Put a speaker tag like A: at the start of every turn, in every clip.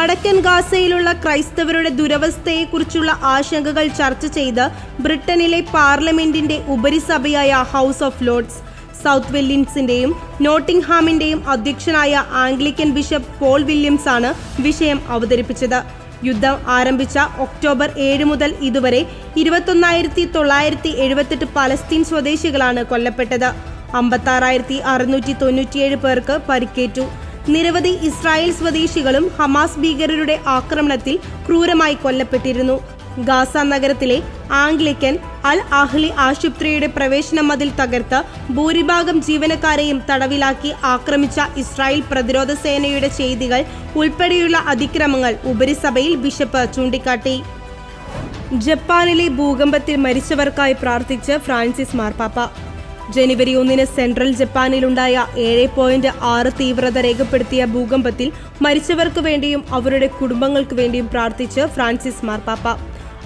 A: വടക്കൻ ഗാസയിലുള്ള ക്രൈസ്തവരുടെ ദുരവസ്ഥയെക്കുറിച്ചുള്ള ആശങ്കകൾ ചർച്ച ചെയ്ത് ബ്രിട്ടനിലെ പാർലമെന്റിന്റെ ഉപരിസഭയായ ഹൗസ് ഓഫ് ലോർഡ്സ് സൗത്ത് വെല്ലിൻസിന്റെയും നോട്ടിംഗ്ഹാമിന്റെയും അധ്യക്ഷനായ ആംഗ്ലിക്കൻ ബിഷപ്പ് പോൾ വില്യംസ് ആണ് വിഷയം അവതരിപ്പിച്ചത്. യുദ്ധം ആരംഭിച്ച ഒക്ടോബർ ഏഴ് മുതൽ ഇതുവരെ ഇരുപത്തൊന്നായിരത്തി തൊള്ളായിരത്തി എഴുപത്തെട്ട് പലസ്തീൻ സ്വദേശികളാണ് കൊല്ലപ്പെട്ടത്. അമ്പത്താറായിരത്തി അറുന്നൂറ്റി തൊണ്ണൂറ്റിയേഴ് പേർക്ക് പരിക്കേറ്റു. നിരവധി ഇസ്രായേൽ സ്വദേശികളും ഹമാസ് ഭീകരരുടെ ആക്രമണത്തിൽ ക്രൂരമായി കൊല്ലപ്പെട്ടിരുന്നു. ഗാസ നഗരത്തിലെ ആംഗ്ലിക്കൻ അൽ അഹ്ലി ആശുപത്രിയുടെ പ്രവേശന മതിൽ തകർത്ത് ഭൂരിഭാഗം ജീവനക്കാരെയും തടവിലാക്കി ആക്രമിച്ച ഇസ്രായേൽ പ്രതിരോധ സേനയുടെ ചെയ്തികൾ ഉൾപ്പെടെയുള്ള അതിക്രമങ്ങൾ ഉപരിസഭയിൽ ബിഷപ്പ് ചൂണ്ടിക്കാട്ടി. ജപ്പാനിലെ ഭൂകമ്പത്തിൽ മരിച്ചവർക്കായി പ്രാർത്ഥിച്ച് ഫ്രാൻസിസ് മാർപ്പാപ്പ. ജനുവരി ഒന്നിന് സെൻട്രൽ ജപ്പാനിലുണ്ടായ ഏഴ് പോയിന്റ് ആറ് തീവ്രത രേഖപ്പെടുത്തിയ ഭൂകമ്പത്തിൽ മരിച്ചവർക്ക് വേണ്ടിയും അവരുടെ കുടുംബങ്ങൾക്ക് വേണ്ടിയും പ്രാർത്ഥിച്ച് ഫ്രാൻസിസ് മാർപ്പാപ്പ.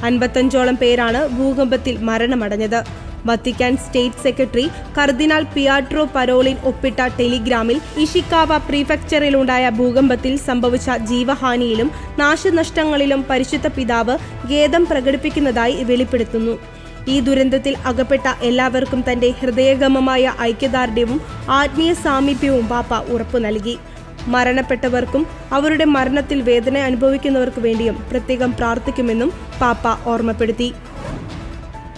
A: അൻപത്തഞ്ചോളം പേരാണ് ഭൂകമ്പത്തിൽ മരണമടഞ്ഞത്. വത്തിക്കാൻ സ്റ്റേറ്റ് സെക്രട്ടറി കർദിനാൾ പിയാട്രോ പരോളിൻ ഒപ്പിട്ട ടെലിഗ്രാമിൽ ഇഷിക്കാവ പ്രീഫെക്ചറിലുണ്ടായ ഭൂകമ്പത്തിൽ സംഭവിച്ച ജീവഹാനിയിലും നാശനഷ്ടങ്ങളിലും പരിശുദ്ധ പിതാവ് ഖേദം പ്രകടിപ്പിക്കുന്നതായി വെളിപ്പെടുത്തുന്നു. ഈ ദുരന്തത്തിൽ അകപ്പെട്ട എല്ലാവർക്കും തന്റെ ഹൃദയഗമമായ ഐക്യദാർഢ്യവും ആത്മീയ സാമീപ്യവും ബാപ്പ ഉറപ്പു നൽകി. മരണപ്പെട്ടവർക്കും അവരുടെ മരണത്തിൽ വേദന അനുഭവിക്കുന്നവർക്ക് വേണ്ടിയും പ്രത്യേകം പ്രാർത്ഥിക്കുമെന്നും പാപ്പ ഓർമ്മപ്പെടുത്തി.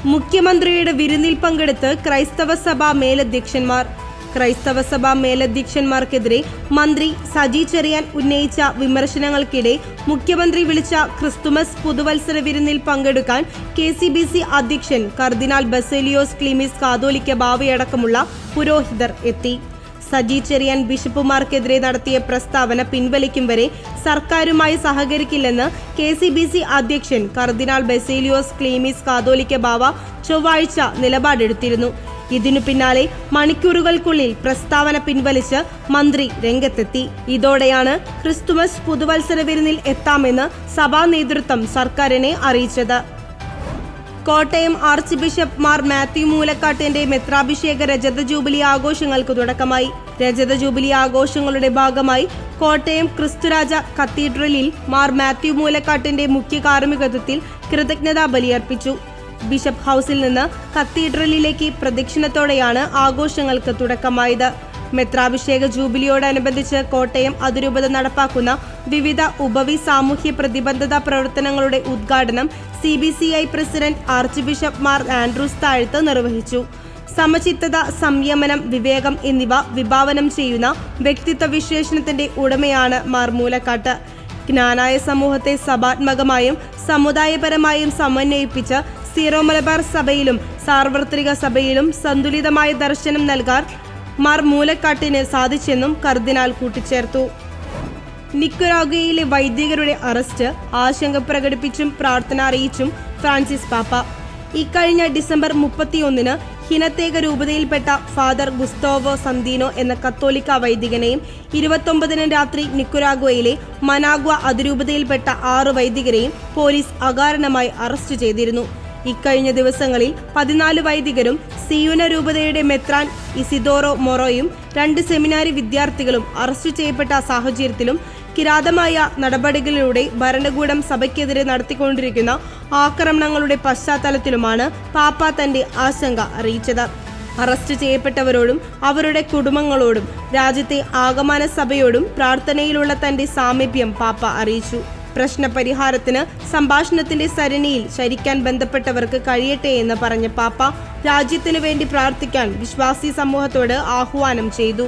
A: മുഖ്യമന്ത്രിയുടെ വിരുന്നിൽ പങ്കെടുത്ത് ക്രൈസ്തവ സഭാ മേലധ്യക്ഷന്മാർ ക്രൈസ്തവ സഭാ മേലധ്യക്ഷന്മാർക്കെതിരെ മന്ത്രി സജി ചെറിയാൻ ഉന്നയിച്ച വിമർശനങ്ങൾക്കിടെ മുഖ്യമന്ത്രി വിളിച്ച ക്രിസ്തുമസ് പുതുവത്സര വിരുന്നിൽ പങ്കെടുക്കാൻ കെ സി ബി സി അധ്യക്ഷൻ കർദിനാൾ ബസേലിയോസ് ക്ലീമിസ് കാതോലിക്ക ബാവയടക്കമുള്ള പുരോഹിതർ എത്തി. സജി ചെറിയാൻ ബിഷപ്പുമാർക്കെതിരെ നടത്തിയ പ്രസ്താവന പിൻവലിക്കും വരെ സർക്കാരുമായി സഹകരിക്കില്ലെന്ന് കെ സി ബി സി അധ്യക്ഷൻ കർദിനാൾ ബെസേലിയോസ് ക്ലീമിസ് കാതോലിക്ക ബാവ ചൊവ്വാഴ്ച നിലപാടെടുത്തിരുന്നു. ഇതിനു പിന്നാലെ മണിക്കൂറുകൾക്കുള്ളിൽ പ്രസ്താവന പിൻവലിച്ച് മന്ത്രി രംഗത്തെത്തി. ഇതോടെയാണ് ക്രിസ്തുമസ് പുതുവത്സര വിരുന്നിൽ എത്താമെന്ന് സഭാ നേതൃത്വം സർക്കാരിനെ അറിയിച്ചത്. കോട്ടയം ആർച്ച് ബിഷപ്പ് മാർ മാത്യു മൂലക്കാട്ടിന്റെ മെത്രാഭിഷേക രജത ജൂബിലി ആഘോഷങ്ങൾക്ക് തുടക്കമായി. രജത ജൂബിലി ആഘോഷങ്ങളുടെ ഭാഗമായി കോട്ടയം ക്രിസ്തുരാജ കത്തീഡ്രലിൽ മാർ മാത്യു മൂലക്കാട്ടിന്റെ മുഖ്യ കാർമ്മികത്വത്തിൽ കൃതജ്ഞതാ ബലിയർപ്പിച്ചു ബിഷപ്പ് ഹൗസിൽ നിന്ന് കത്തീഡ്രലിലേക്ക് പ്രദക്ഷിണത്തോടെയാണ് ആഘോഷങ്ങൾക്ക് തുടക്കമായത്. മെത്രാഭിഷേക ജൂബിലിയോടനുബന്ധിച്ച് കോട്ടയം അതിരൂപത നടപ്പാക്കുന്ന വിവിധ ഉപവി സാമൂഹ്യ പ്രതിബദ്ധത പ്രവർത്തനങ്ങളുടെ ഉദ്ഘാടനം C B C I president archbishop Mar Andrews Thazhath നിർവഹിച്ചു. സമചിത്തത സംയമനം വിവേകം എന്നിവ വിഭാവനം ചെയ്യുന്ന വ്യക്തിത്വ വിശേഷണത്തിന്റെ ഉടമയാണ് മാർ മൂലക്കാട്ട്. ജ്ഞാനായ സമൂഹത്തെ സഭാത്മകമായും സമുദായപരമായും സമന്വയിപ്പിച്ച് സീറോ മലബാർ സഭയിലും സാർവത്രിക സഭയിലും സന്തുലിതമായ ദർശനം നൽകാൻ മാർ മൂലക്കാട്ടിന് സാധിച്ചെന്നും കർദിനാൾ കൂട്ടിച്ചേർത്തു. നിക്കുരാഗയിലെ വൈദികരുടെ അറസ്റ്റ് ആശങ്ക പ്രകടിപ്പിച്ചും പ്രാർത്ഥന അറിയിച്ചും ഫ്രാൻസിസ് പാപ്പ. ഇക്കഴിഞ്ഞ ഡിസംബർ മുപ്പത്തിയൊന്നിന് ഹിനത്തേക രൂപതയിൽപ്പെട്ട ഫാദർ ഗുസ്തോവോ സന്തീനോ എന്ന കത്തോലിക്ക വൈദികനെയും ഇരുപത്തൊമ്പതിന് രാത്രി നിക്കുരാഗ്വയിലെ മനാഗ്വ അതിരൂപതയിൽപ്പെട്ട ആറ് വൈദികരെയും പോലീസ് അകാരണമായി അറസ്റ്റ് ചെയ്തിരുന്നു. ഇക്കഴിഞ്ഞ ദിവസങ്ങളിൽ പതിനാല് വൈദികരും സിയുന രൂപതയുടെ മെത്രാൻ ഇസിദോറോ മൊറോയും രണ്ട് സെമിനാരി വിദ്യാർത്ഥികളും അറസ്റ്റ് ചെയ്യപ്പെട്ട സാഹചര്യത്തിലും കിരാതമായ നടപടികളിലൂടെ ഭരണകൂടം സഭയ്ക്കെതിരെ നടത്തിക്കൊണ്ടിരിക്കുന്ന ആക്രമണങ്ങളുടെ പശ്ചാത്തലത്തിലുമാണ് പാപ്പ തന്റെ ആശങ്ക അറിയിച്ചത്. അറസ്റ്റ് ചെയ്യപ്പെട്ടവരോടും അവരുടെ കുടുംബങ്ങളോടും രാജ്യത്തെ ആഗമന സഭയോടും പ്രാർത്ഥനയിലുള്ള തന്റെ സാമീപ്യം പാപ്പ അറിയിച്ചു. പ്രശ്നപരിഹാരത്തിന് സംഭാഷണത്തിന്റെ സരണിയിൽ ശരിക്കാൻ ബന്ധപ്പെട്ടവർക്ക് കഴിയട്ടെ എന്ന് പറഞ്ഞ പാപ്പ രാജ്യത്തിനു വേണ്ടി പ്രാർത്ഥിക്കാൻ വിശ്വാസി സമൂഹത്തോട് ആഹ്വാനം ചെയ്തു.